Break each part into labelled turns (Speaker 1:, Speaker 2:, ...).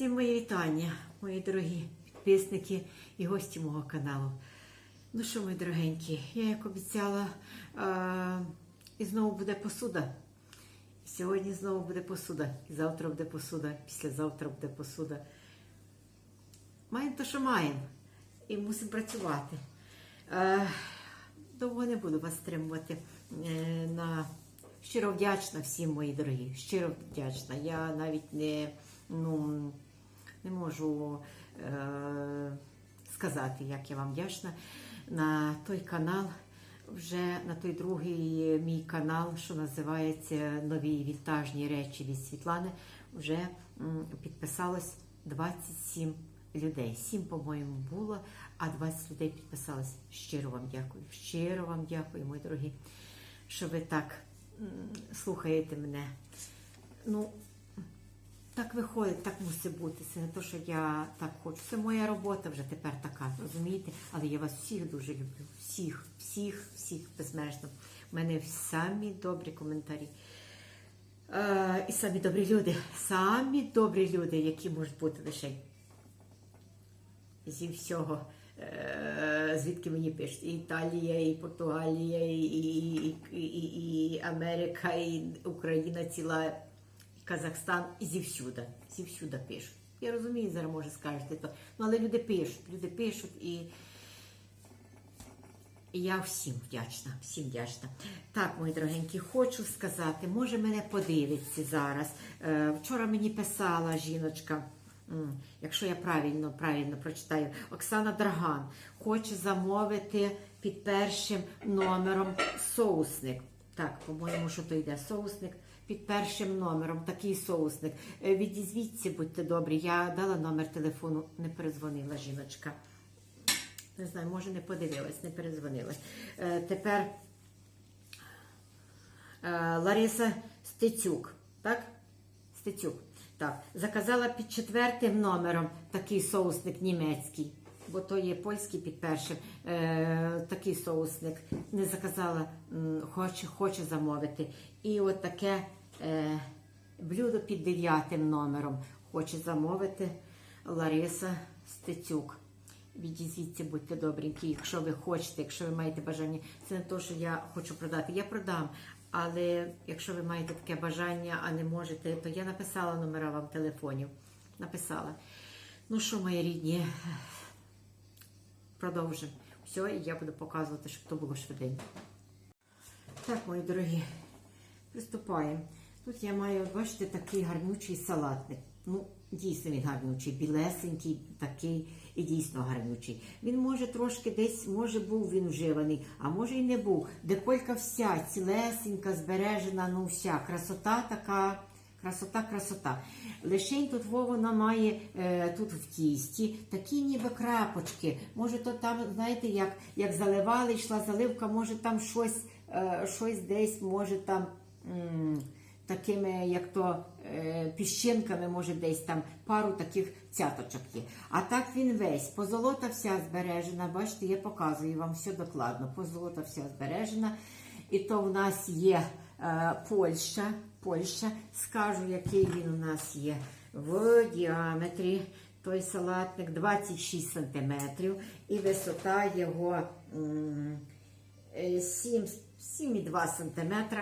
Speaker 1: Всім мої вітання, мої дорогі підписники і гості мого каналу. Ну що, мої дорогенькі, я як обіцяла, е- і знову буде посуда. Сьогодні знову буде посуда, і завтра буде посуда, післязавтра буде посуда. Маємо те, що маємо, і мусимо працювати. Е- довго не буду вас стримувати е- на щиро вдячна всім, мої дорогі. Щиро вдячна. Я навіть не, ну, не можу е- сказати, як я вам вдячна. На той канал, вже на той другий мій канал, що називається Нові вінтажні речі від Світлани, вже підписалось 27 людей. 7, по-моєму, було, а 20 людей підписалось. Щиро вам дякую. Щиро вам дякую, мої дорогі, що ви так слухаєте мене. Ну, так виходить, так мусить бути. Це не те, що я так хочу. Це моя робота вже тепер така, розумієте? Але я вас всіх дуже люблю. Всіх, всіх, всіх безмежно. У мене самі добрі коментарі. Е, і самі добрі люди. Самі добрі люди, які можуть бути лише зі всього. е, Звідки мені пишуть? І Італія, і Португалія, і, і, і, і, Америка, і Україна ціла, Казахстан, і зівсюди. Зівсюди пишуть. Я розумію, зараз може скажете то. Ну, але люди пишуть, люди пишуть і. І я всім вдячна, всім вдячна. Так, мої дорогенькі, хочу сказати, може мене подивиться зараз. Е, вчора мені писала жіночка, якщо я правильно, правильно прочитаю, Оксана Драган хоче замовити під першим номером соусник. Так, по-моєму, що то йде соусник. Під першим номером такий соусник. Е, Відізвіться, будьте добрі. Я дала номер телефону, не перезвонила жіночка. Не знаю, може не подивилась, не перезвонилась. Е, тепер е, Лариса Стецюк, так? Стецюк. Так, заказала під четвертим номером такий соусник німецький, бо то є польський під першим. Е, такий соусник. Не заказала, хоче, хоче замовити. І от таке блюдо під дев'ятим номером хоче замовити Лариса Стецюк. Відізвіться, будьте добренькі, якщо ви хочете, якщо ви маєте бажання. Це не те, що я хочу продати. Я продам. Але якщо ви маєте таке бажання, а не можете, то я написала номера вам телефонів. Написала. Ну що, мої рідні, продовжимо. Все, і я буду показувати, щоб то було швиденько. Так, мої дорогі, приступаємо. Тут я маю, бачите, такий гарнючий салатник. Ну, дійсно він гарнючий, білесенький, такий і дійсно гарнючий. Він може трошки десь, може був він вживаний, а може і не був. Деколька вся, цілесенька, збережена, ну вся. Красота така. Красота, красота. Лишень тут во вона має е, тут в тісті такі ніби крапочки. Може, то там, знаєте, як, як заливали, йшла заливка, може там щось, е, щось десь, може там. М- такими, як то е, піщинками, може десь там пару таких цяточок є. А так він весь, позолота вся збережена. Бачите, я показую вам все докладно. Позолота вся збережена. І то в нас є е, Польща. Польща. Скажу, який він у нас є в діаметрі. Той салатник 26 см і висота його м, е, 7 7,2 см.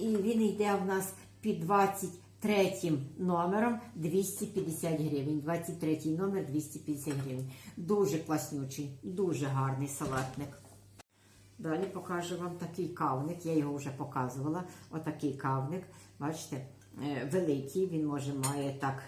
Speaker 1: І він йде в нас під 23 номером 250 гривень. 23 номер 250 гривень. Дуже класнючий, дуже гарний салатник. Далі покажу вам такий кавник. Я його вже показувала. Отакий кавник. Бачите, е, великий, він може має так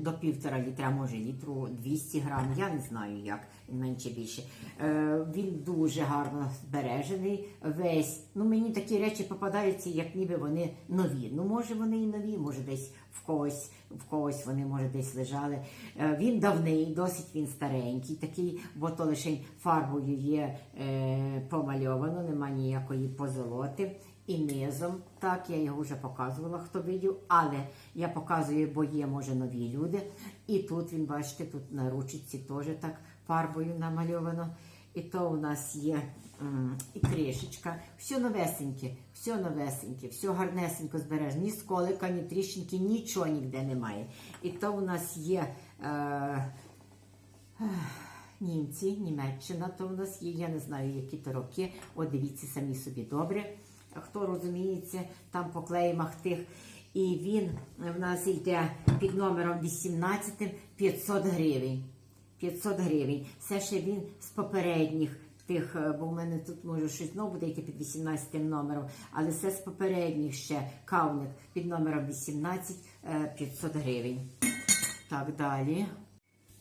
Speaker 1: до півтора літра, може літру 200 грам. Я не знаю як, менше більше. Е, Він дуже гарно збережений. Весь. Ну мені такі речі попадаються, як ніби вони нові. Ну, може вони і нові, може десь в когось, в когось вони може десь лежали. Е, Він давний, досить він старенький, такий, бо то лише фарбою є е, помальовано, нема ніякої позолоти. І низом, так, я його вже показувала, хто видів, але я показую, бо є, може, нові люди. І тут він, бачите, тут на ручці теж так фарбою намальовано. І то у нас є і кришечка. Все новесеньке, все новесеньке, все гарнесенько збережено. Ні сколика, ні тріщинки, нічого ніде немає. І то у нас є. Е, Німці, Німеччина, то в нас є, я не знаю, які то роки. От дивіться самі собі добре. Хто розуміється, там по клеймах тих. І він в нас йде під номером 18 500 гривень. 500 гривень. Це ще він з попередніх тих, е, бо в мене тут може щось знову буде йти під 18 номером, але це з попередніх ще кавник під номером 18 е, 500 гривень. Так, далі.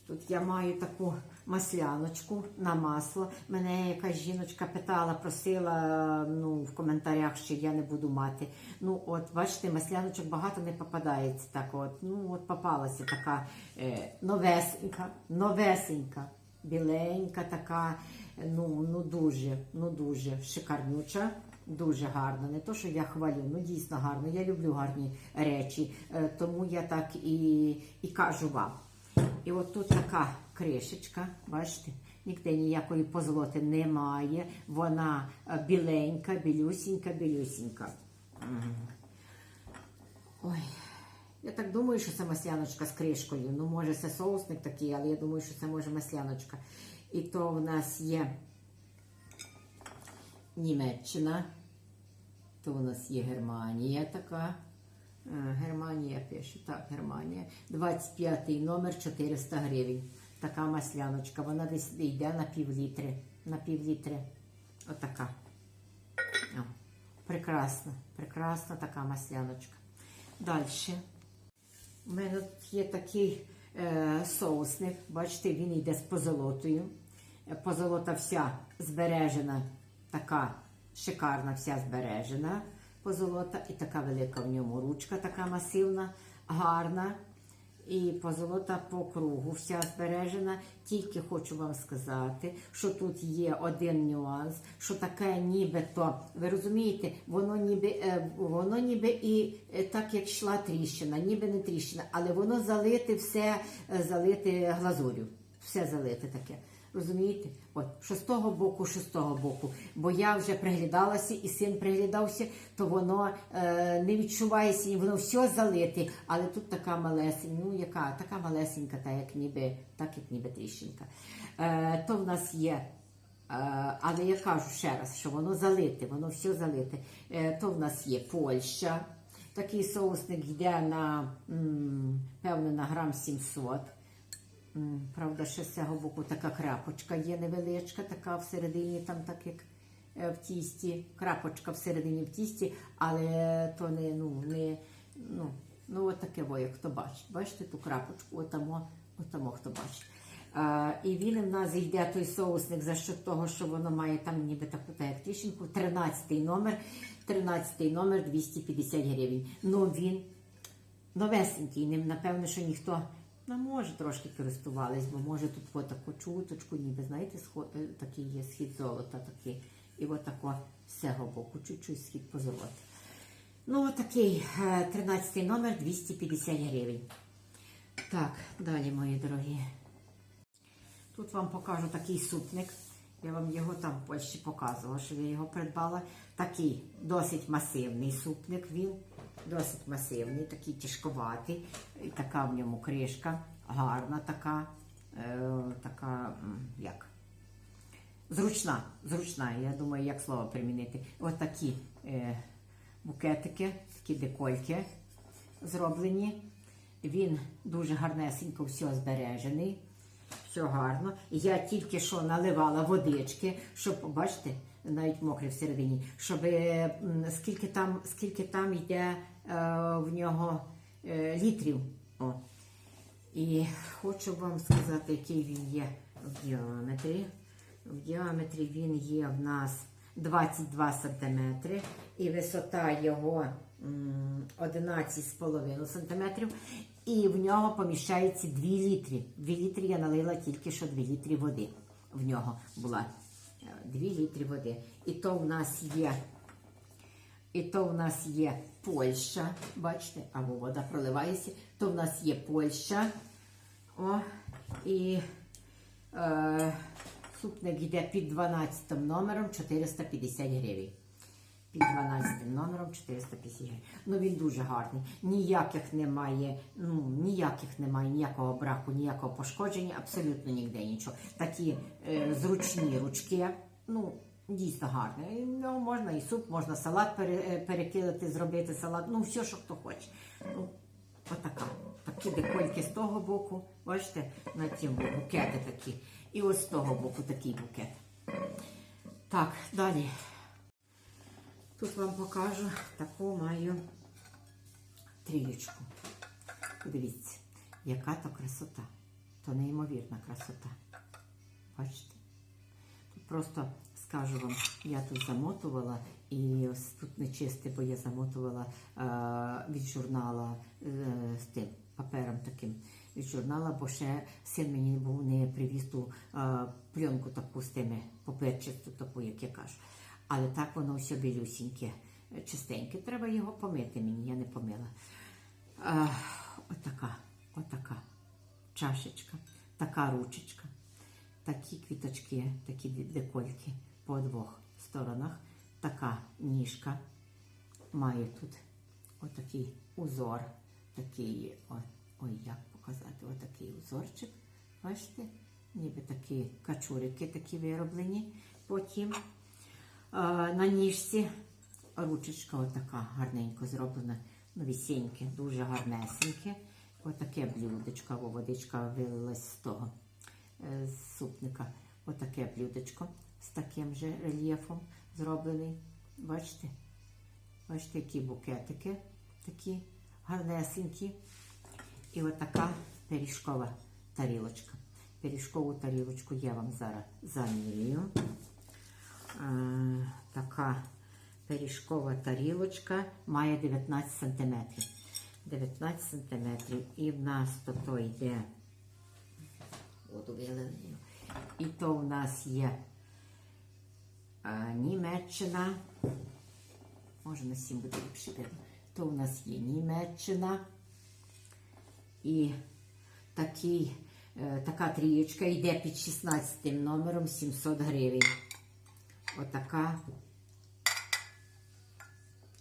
Speaker 1: Тут я маю таку масляночку на масло. Мене якась жіночка питала, просила ну, в коментарях, що я не буду мати. Ну, от, бачите, масляночок багато не попадається. Так от, ну, от попалася така е, новесенька, новесенька, біленька, така, ну, ну дуже, ну дуже шикарнюча. Дуже гарно, не то, що я хвалю, ну дійсно гарно. Я люблю гарні речі, е, тому я так і, і кажу вам. І от тут така кришечка, бачите, ніде ніякої позолоти немає. Вона е, біленька, білюсінька, білюсінька. Ой, я так думаю, що це масляночка з кришкою. Ну, може, це соусник такий, але я думаю, що це може масляночка. І то в нас є Німеччина, то у нас є Германія така. Е, Германія пише, так, Германія. 25 номер 400 гривень. Така масляночка. Вона десь йде на пів літри. На пів літри. Отака. О, прекрасна, прекрасна така масляночка. Далі. У мене тут є такий е, соусник. Бачите, він йде з позолотою. Е, Позолота вся збережена, така шикарна, вся збережена позолота. І така велика в ньому ручка, така масивна, гарна. І позолота по кругу вся збережена. Тільки хочу вам сказати, що тут є один нюанс, що таке нібито, ви розумієте, воно ніби е, воно ніби і е, так як йшла тріщина, ніби не тріщина, але воно залите все, е, залите глазурю. Все залите таке. Розумієте? От, що з того боку, що з того боку. Бо я вже приглядалася, і син приглядався, то воно е, не відчувається, і воно все залите. Але тут така малесенька, ну яка, така малесенька, так як ніби, так як ніби тріщинка. Е, то в нас є. Е, але я кажу ще раз, що воно залите, воно все залите. Е, то в нас є Польща. Такий соусник йде на, певно, на грам 700. Правда, ще з цього боку така крапочка є невеличка, така всередині, там так як е, в тісті, крапочка всередині в тісті, але то не, ну, не, ну, ну от таке во, як хто бачить. Бачите ту крапочку, отамо, отамо хто бачить. А, і він в нас йде той соусник за що того, що воно має там ніби таку та як тріщинку, 13 номер, 13 номер 250 гривень. Ну він новесенький, ним напевно, що ніхто ну, може трошки користувались, бо може тут по таку чуточку, ніби знаєте, е, такий є схід золота, такий. І отако з цього боку, чуть-чуть схід по золоті. Ну, отакий 13 номер 250 гривень. Так, далі, мої дорогі. Тут вам покажу такий супник. Я вам його там в Польщі показувала, що я його придбала. Такий досить масивний супник він. Досить масивний, такий тяжковатий. І така в ньому кришка, гарна така, е, така, як? Зручна, зручна, я думаю, як слово примінити. Ось такі е, букетики, такі декольки зроблені. Він дуже гарнесенько все збережений. Все гарно. Я тільки що наливала водички, щоб, бачите, навіть мокре всередині, щоб е, скільки там, скільки там йде е, в нього е, літрів. О. І хочу вам сказати, який він є в діаметрі. В діаметрі він є в нас 22 см і висота його 11,5 см. І в нього поміщається 2 літри. 2 літри я налила тільки що 2 літри води. В нього була 2 літри води. І то в нас є і то в нас є Польща, бачите, або вода проливається, то в нас є Польща. О, і е, супник йде під 12 номером 450 гривень. Під 12 номером 450 гривень. Ну він дуже гарний. Ніяких немає, ну ніяких немає, ніякого браку, ніякого пошкодження, абсолютно ніде нічого. Такі е, зручні ручки. Ну, дійсно гарно. Ну, можна і суп, можна салат пере, е, перекидати, зробити салат. Ну, все, що хто хоче. Ну, отака. Такі декольки з того боку. Бачите, на тім букети такі. І ось з того боку такий букет. Так, далі. Тут вам покажу таку маю трієчку. Подивіться, яка то красота. То неймовірна красота. Бачите? Тут просто скажу вам, я тут замотувала і ось тут не чисте, бо я замотувала е, від журнала е, з тим папером таким від журнала, бо ще син мені був не привіз ту е, пленку таку з тими паперчисту таку, як я кажу. Але так воно все білюсіньке, е, чистеньке. Треба його помити мені, я не помила. Е, отака, отака чашечка, така ручечка, такі квіточки, такі декольки по двох сторонах, така ніжка. Має тут отакий узор, такий, о, ой, як показати, отакий узорчик. Бачите? Ніби такі качурики такі вироблені. Потім на ніжці ручечка отака гарненько зроблена, новісіньке, дуже гарнесеньке. Отаке блюдечко, або водичка вилилась з того е, з супника. Отаке блюдечко з таким же рельєфом зроблений. Бачите? Бачите, які букетики такі гарнесенькі. І отака пиріжкова тарілочка. Пиріжкову тарілочку я вам зараз замірюю. Е, така пиріжкова тарілочка має 19 см. 19 см. І в нас то, то йде воду вилили. І то в нас є е, Німеччина. Може на всім буде ліпше видно. То у нас є Німеччина. І такий, е, така трієчка йде під 16 номером 700 гривень. Отака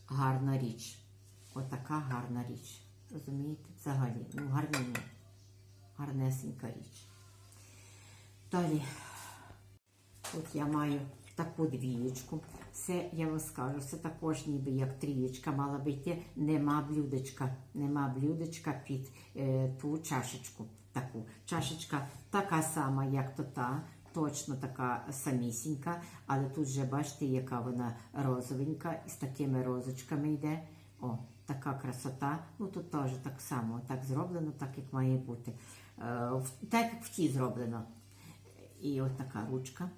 Speaker 1: гарна річ. Отака гарна річ. Розумієте? Взагалі. Ну, гарненька. Гарнесенька річ. Далі. Тут я маю таку двієчку. Це, я вам скажу, це також ніби як трієчка мала би йти. Нема блюдечка. Нема блюдечка під е, ту чашечку. Таку. Чашечка така сама, як то та. Точно така самісінька, але тут вже бачите, яка вона розовенька, з такими розочками йде. О, така красота. Ну тут теж так само, так зроблено, так як має бути. Е, так як в ті зроблено. І от така ручка,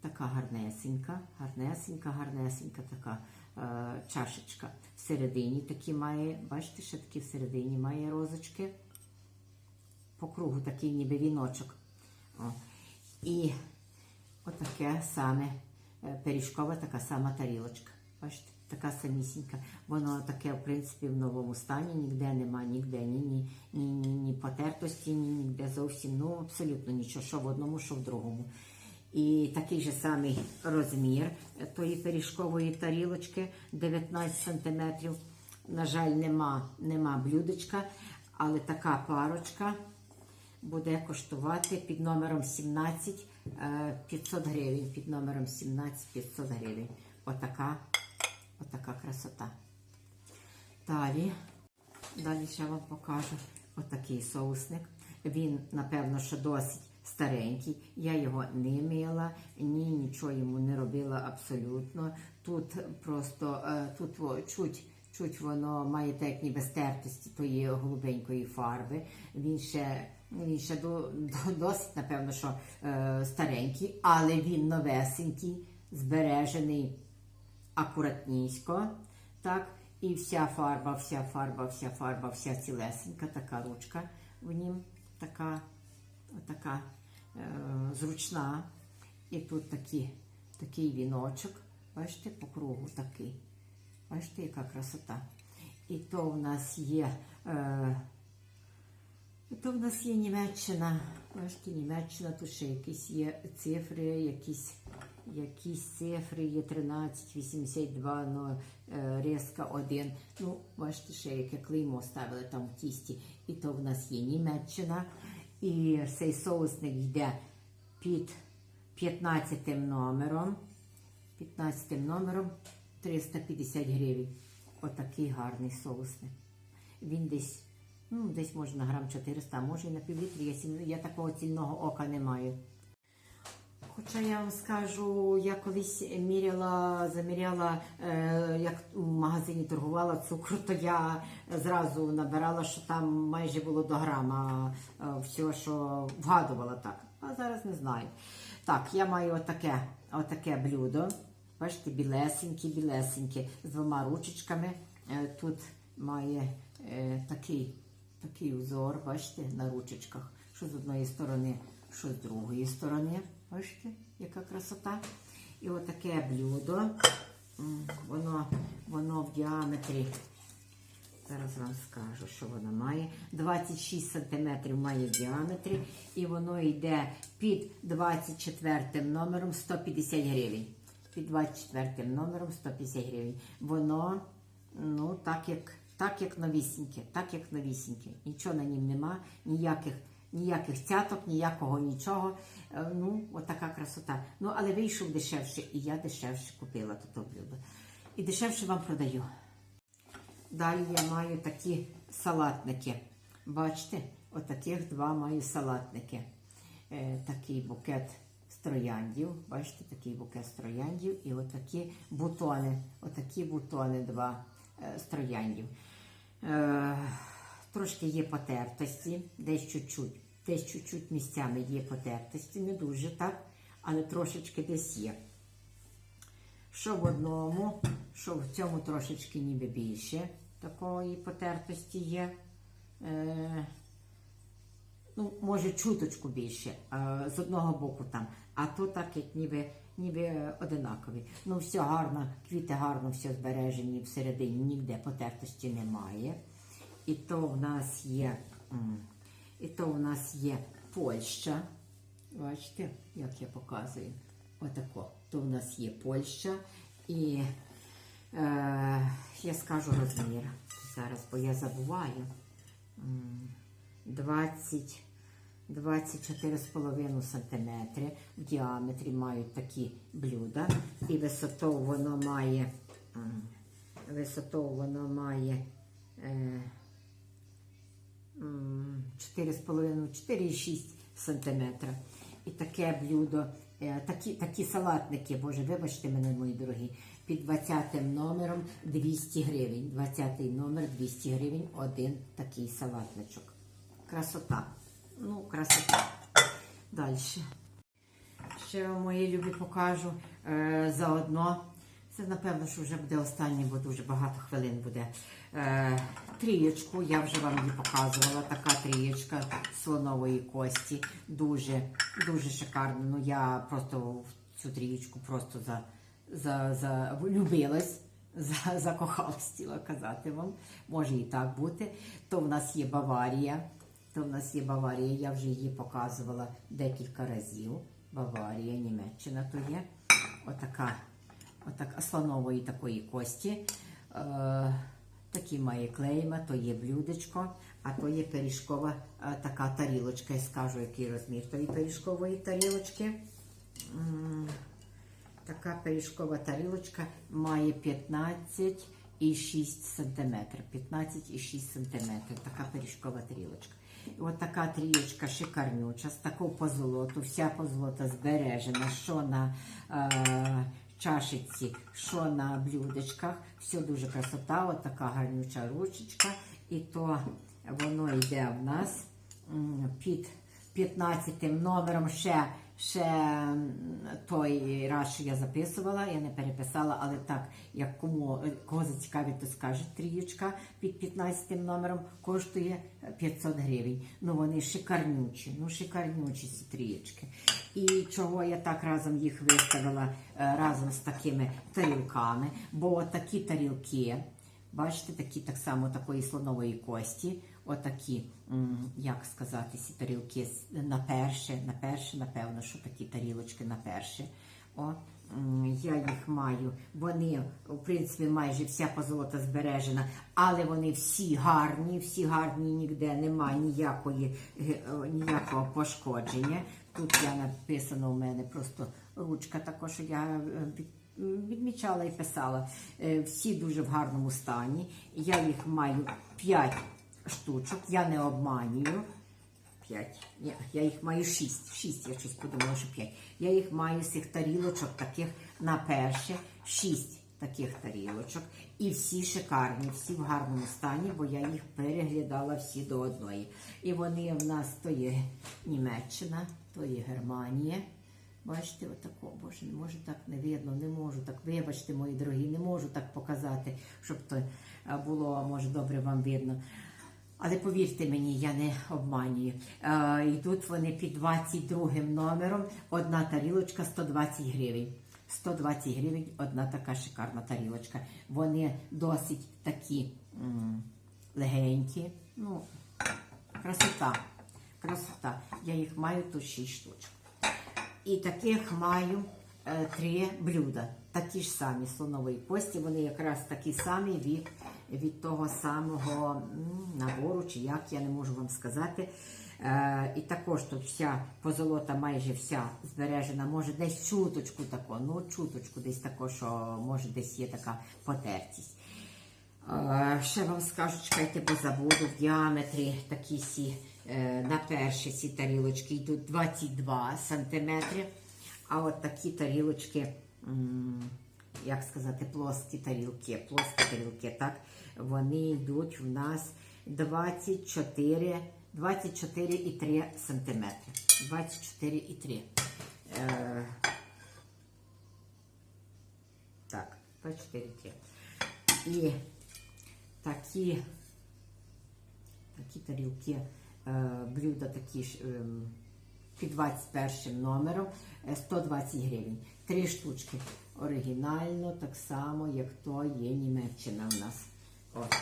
Speaker 1: така гарнесенька, гарнесенька, гарнесенька така е, чашечка. Всередині такі має, бачите, ще такі всередині має розочки. По кругу такий ніби віночок. О. І отаке саме е, пиріжкова, така сама тарілочка. Бачите, така самісінька. Воно таке, в принципі, в новому стані, ніде нема, ніде ні, ні, ні, ні, ні потертості, ні, ніде зовсім, ну абсолютно нічого, що в одному, що в другому. І такий же самий розмір тої пиріжкової тарілочки 19 см. На жаль, нема, нема блюдечка, але така парочка буде коштувати під номером 17 е, 500 гривень. Під номером 17 500 гривень. Отака, отака красота. Далі, далі ще вам покажу отакий соусник. Він, напевно, що досить старенький. Я його не мила, ні, нічого йому не робила абсолютно. Тут просто е, тут чуть. Чуть воно має так ніби стертості тої голубенької фарби. Він ще, він ще до, до, досить, напевно, що е, старенький, але він новесенький, збережений акуратнісько. Так, і вся фарба, вся фарба, вся фарба, вся цілесенька, така ручка в нім, така, така е, зручна. І тут такі, такий віночок, бачите, по кругу такий. Бачите, яка красота. І то в нас є, е, то в нас є Німеччина. Бачите, Німеччина, тут ще якісь є цифри, якісь, якісь цифри є 13, 82, ну, е, резка 1. Ну, бачите, ще яке клеймо ставили там в тісті. І то в нас є Німеччина. І цей соусник йде під 15 номером. 15 номером 350 гривень. Отакий гарний соусник. Він десь, ну, десь може на грам 400, а може і на півлітрі. Я, такого цільного ока не маю. Хоча я вам скажу, я колись міряла, заміряла, е, як в магазині торгувала цукру, то я зразу набирала, що там майже було до грама е, все, що вгадувала так. А зараз не знаю. Так, я маю отаке, отаке блюдо. Бачите, білесеньке, білесеньке, з двома ручечками. Е, Тут має е, такий, такий узор, бачите, на ручечках. Що з одної сторони, що з другої сторони. Бачите, яка красота. І отаке блюдо. Воно, воно в діаметрі. Зараз вам скажу, що воно має. 26 см має в діаметрі, і воно йде під 24 номером 150 гривень. Під 24 номером 150 гривень. Воно, ну, так як, так як новісіньке, так як новісіньке. Нічого на нім нема, ніяких, ніяких цяток, ніякого нічого. Е, Ну, отака красота. Ну, але вийшов дешевше, і я дешевше купила тут блюдо. І дешевше вам продаю. Далі я маю такі салатники. Бачите, отаких два маю салатники. Е, такий букет з трояндів. Бачите, такий букет з трояндів. І отакі бутони. Отакі бутони два з трояндів. Е, трошки є потертості, десь чуть-чуть. Десь чуть-чуть місцями є потертості, не дуже так, але трошечки десь є. Що в одному, що в цьому трошечки ніби більше такої потертості є. Е, ну, може, чуточку більше е, з одного боку там. А то так, як ніби, ніби одинакові. Ну, все гарно, квіти гарно, все збережені всередині, ніде потертості немає. І то в нас є, і то в нас є Польща. Бачите, як я показую. Отако. То в нас є Польща. І е, я скажу розмір зараз, бо я забуваю. 20, 24,5 см в діаметрі мають такі блюда. І висоту воно має, висоту воно має е, 4,5, 4,6 см. І таке блюдо, е, такі, такі салатники, боже, вибачте мене, мої дорогі, під 20 номером 200 гривень. 20 номер 200 гривень, один такий салатничок. Красота. Ну, красота. Далі. Ще вам, мої любі покажу е, заодно. Це, напевно, що вже буде останнє, бо дуже багато хвилин буде. Е, трієчку, я вже вам її показувала. Така трієчка слонової кості. Дуже, дуже шикарна. Ну, я просто цю трієчку просто за, за, за влюбилась. За, закохалась, хотіла казати вам. Може і так бути. То в нас є Баварія. То в нас є Баварія, я вже її показувала декілька разів. Баварія, Німеччина то є. Отака, отака слонової такої кості. Е, такі має клейма, то є блюдечко, а то є пиріжкова е, така тарілочка. Я скажу, який розмір тої пиріжкової тарілочки. Така пиріжкова тарілочка має 15,6 см. 15,6 см. Така пиріжкова тарілочка. І от така трієчка шикарнюча, з такого позолоту, вся позолота збережена, що на е, чашиці, що на блюдечках. Все дуже красота, от така гарнюча ручечка. І то воно йде в нас під 15 номером ще, ще той раз, що я записувала, я не переписала, але так, як кому кого зацікавить, то скаже трієчка під 15 номером коштує 500 гривень. Ну вони шикарнючі, ну шикарнючі ці трієчки. І чого я так разом їх виставила е, разом з такими тарілками, бо такі тарілки. Бачите, такі так само такої слонової кості. отакі, як сказати, ці тарілки на перше, на перше, напевно, що такі тарілочки на перше. О, я їх маю. Вони, в принципі, майже вся позолота збережена, але вони всі гарні, всі гарні, ніде немає ніякої, е, е, ніякого пошкодження. Тут я написано у мене просто ручка також, я е, м, відмічала і писала. Е, Всі дуже в гарному стані. Я їх маю 5 штучок, я не обманюю. П'ять. Ні, я їх маю шість. Шість, я щось подумала, що п'ять. Я їх маю з цих тарілочок таких на перше, шість таких тарілочок. І всі шикарні, всі в гарному стані, бо я їх переглядала всі до одної. І вони в нас то є Німеччина, то є Германія. Бачите, отако, боже, не можу так не видно, не можу так. Вибачте, мої дорогі, не можу так показати, щоб то е, було, може, добре вам видно. Але повірте мені, я не обманюю. Е, йдуть вони під 22 номером. Одна тарілочка 120 гривень. 120 гривень одна така шикарна тарілочка. Вони досить такі м, легенькі. Ну, красота. Красота. Я їх маю тут 6 штучок. І таких маю е, три блюда. Такі ж самі слонової кості. Вони якраз такі самі від, від того самого набору, чи як я не можу вам сказати. Е, і також тут вся позолота майже вся збережена. Може десь чуточку тако, ну чуточку десь тако, що може десь є така потертість. Е, Ще вам скажу, чекайте, бо забуду в діаметрі такі сі е, на перші ці тарілочки йдуть 22 сантиметри. А от такі тарілочки, як сказати, плоскі тарілки, плоскі тарілки, так, вони йдуть в нас 24, 24,3 сантиметри. 24,3. Е, так, 24,3. І такі, такі тарілки, е, блюда такі ж ем, під 21 номером е, 120 гривень. Три штучки. Оригінально, так само, як то є Німеччина в нас. От.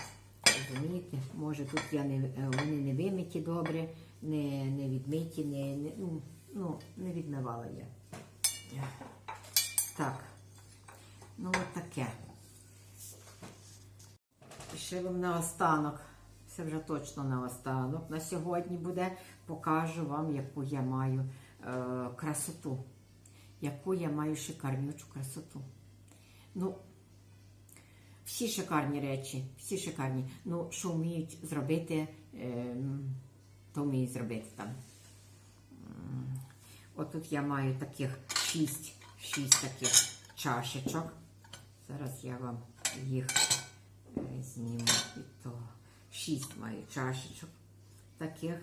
Speaker 1: Розумієте? Може тут я не, е, вони не вимиті добре, не, не відмиті, не, не, ну, ну, не відмивала я. Так. Ну, от таке. Ще вам на останок, це вже точно на останок. На сьогодні буде, покажу вам, яку я маю е, красоту. Яку я маю шикарнючу красоту. Ну, всі шикарні речі, всі шикарні. Ну, що вміють зробити, е, то вміють зробити там. Отут я маю таких шість, шість таких чашечок. Зараз я вам їх е, зніму від того. Шість маю чашечок таких.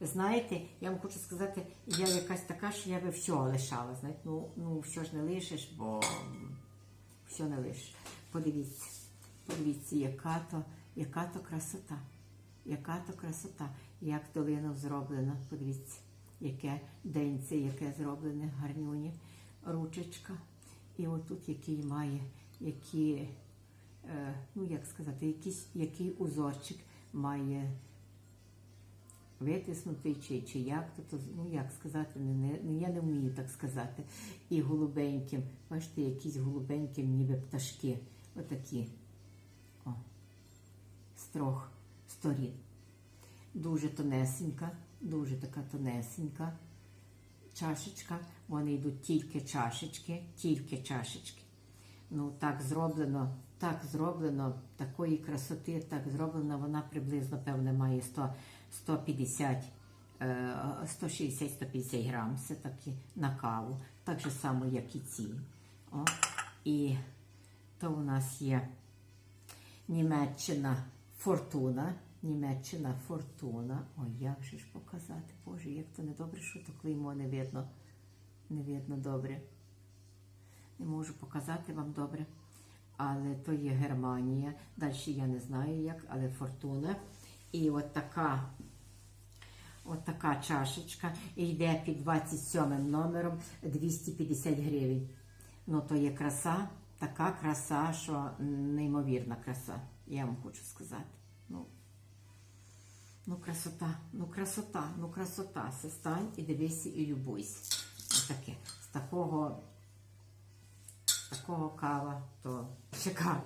Speaker 1: Знаєте, я вам хочу сказати, я якась така, що я би все лишала. Знаєте, ну, ну все ж не лишиш, бо все не лишиш. Подивіться, подивіться, яка то, яка то красота. Яка то красота, як долина зроблена. Подивіться, яке денце, яке зроблене гарнюні, ручечка. І отут який має, які, е, ну як сказати, якийсь, який узорчик має витиснутий, чи, чи як то, то, ну як сказати, не, не, ну, я не вмію так сказати. І голубеньким, бачите, якісь голубеньким, ніби пташки. Отакі. О, з трьох сторін. Дуже тонесенька, дуже така тонесенька чашечка. Вони йдуть тільки чашечки, тільки чашечки. Ну, так зроблено, так зроблено, такої красоти, так зроблено, вона приблизно, певне, має 100, 150, е, 160-150 грам. Це такі на каву. Так же само, як і ці. О. І то у нас є Німеччина Фортуна. Німеччина Фортуна. Ой, як же ж показати? Боже, як то не добре, що то клеймо не видно. Не видно добре. Не можу показати вам добре. Але то є Германія. Далі я не знаю як, але Фортуна. І от така, от така чашечка. І йде під 27 номером 250 гривень. Ну, то є краса, така краса, що неймовірна краса. Я вам хочу сказати. Ну, Ну, красота, ну красота, ну красота. Стань і дивися і любуйся. Отаке. З такого, такого кава, то шикарно.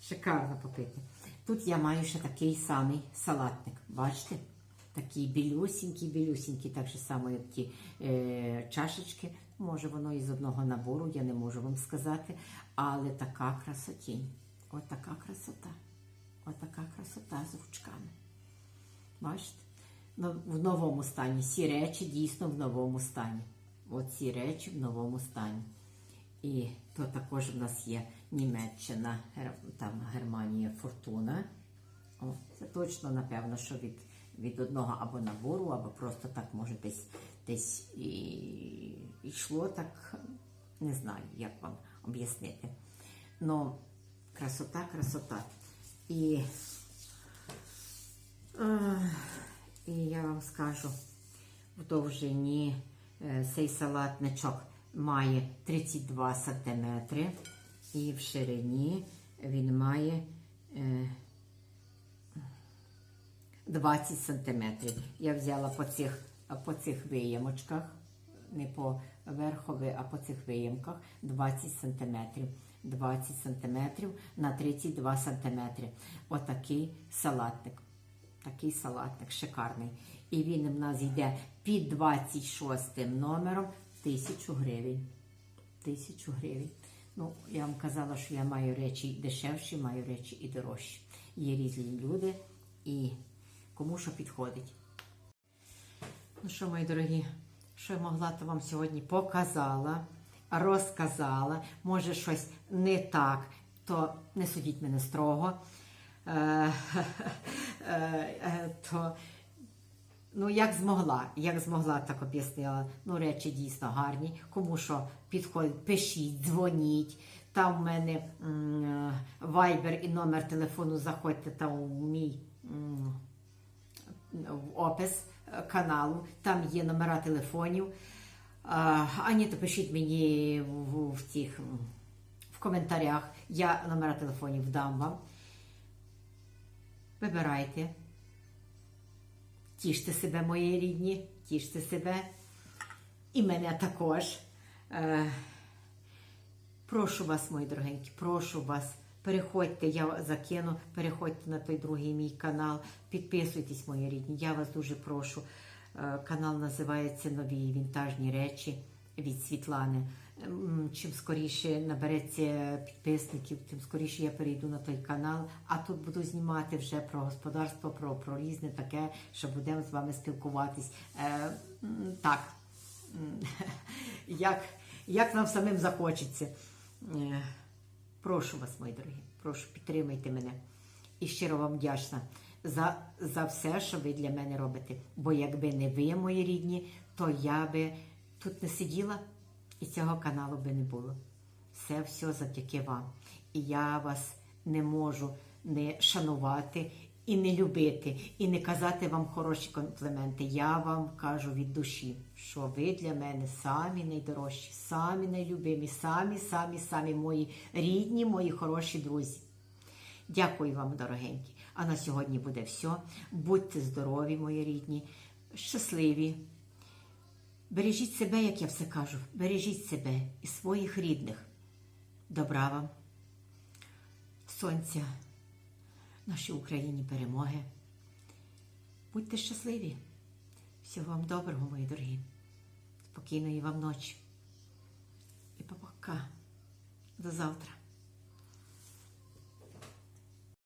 Speaker 1: Шикарно попити. Тут я маю ще такий самий салатник. Бачите? Такий білюсінький, білюсінький, так же само, як ті е, чашечки. Може, воно із одного набору, я не можу вам сказати. Але така красотінь. От така красота. От така красота з ручками. Бачите? Ну, в новому стані. Всі речі дійсно в новому стані. От ці речі в новому стані. І то також в нас є Німеччина, там Германія, Фортуна. О, це точно, напевно, що від, від одного або набору, або просто так може десь, десь і, йшло так, не знаю, як вам об'яснити. Ну, красота, красота. І, е, і я вам скажу, в довжині е, цей салатничок має 32 см і в ширині він має е, 20 см. Я взяла по цих, по цих виємочках, не по верхові, а по цих виємках 20 см. 20 см на 32 см. Отакий салатник. Такий салатник шикарний. І він в нас йде під 26 номером 1000 гривень. 1000 гривень. Ну, я вам казала, що я маю речі дешевші, маю речі і дорожчі. Є різні люди і кому що підходить. Ну що, мої дорогі, що я могла, то вам сьогодні показала, розказала. Може, щось не так, то не судіть мене строго. Е, е, е, то, ну, як змогла, як змогла, так об'яснила. Ну, речі дійсно гарні. Кому що підходить, пишіть, дзвоніть. Там в мене вайбер і номер телефону. Заходьте там у мій. в опис е, каналу, там є номера телефонів. А, а ні, то пишіть мені в, в, тих, в коментарях. Я номера телефонів дам вам. Вибирайте. Тіште себе, мої рідні, тіште себе. І мене також. Е, Прошу вас, мої дорогенькі, прошу вас. Переходьте, я закину, переходьте на той другий мій канал, підписуйтесь, мої рідні. Я вас дуже прошу. Е, Канал називається Нові вінтажні речі від Світлани. Чим скоріше набереться підписників, тим скоріше я перейду на той канал. А тут буду знімати вже про господарство, про, про різне таке, що будемо з вами спілкуватись. Е, так, як, як нам самим захочеться. Е, Прошу вас, мої дорогі, прошу, підтримайте мене. І щиро вам вдячна за, за все, що ви для мене робите. Бо якби не ви, мої рідні, то я би тут не сиділа і цього каналу би не було. Все все завдяки вам. І я вас не можу не шанувати і не любити, і не казати вам хороші компліменти. Я вам кажу від душі, що ви для мене самі найдорожчі, самі найлюбимі, самі, самі, самі мої рідні, мої хороші друзі. Дякую вам, дорогенькі. А на сьогодні буде все. Будьте здорові, мої рідні, щасливі. Бережіть себе, як я все кажу. Бережіть себе і своїх рідних. Добра вам, сонця, нашій Україні перемоги. Будьте щасливі. Всього вам доброго, мої дорогі. Спокійної вам ночі. І пока. До завтра.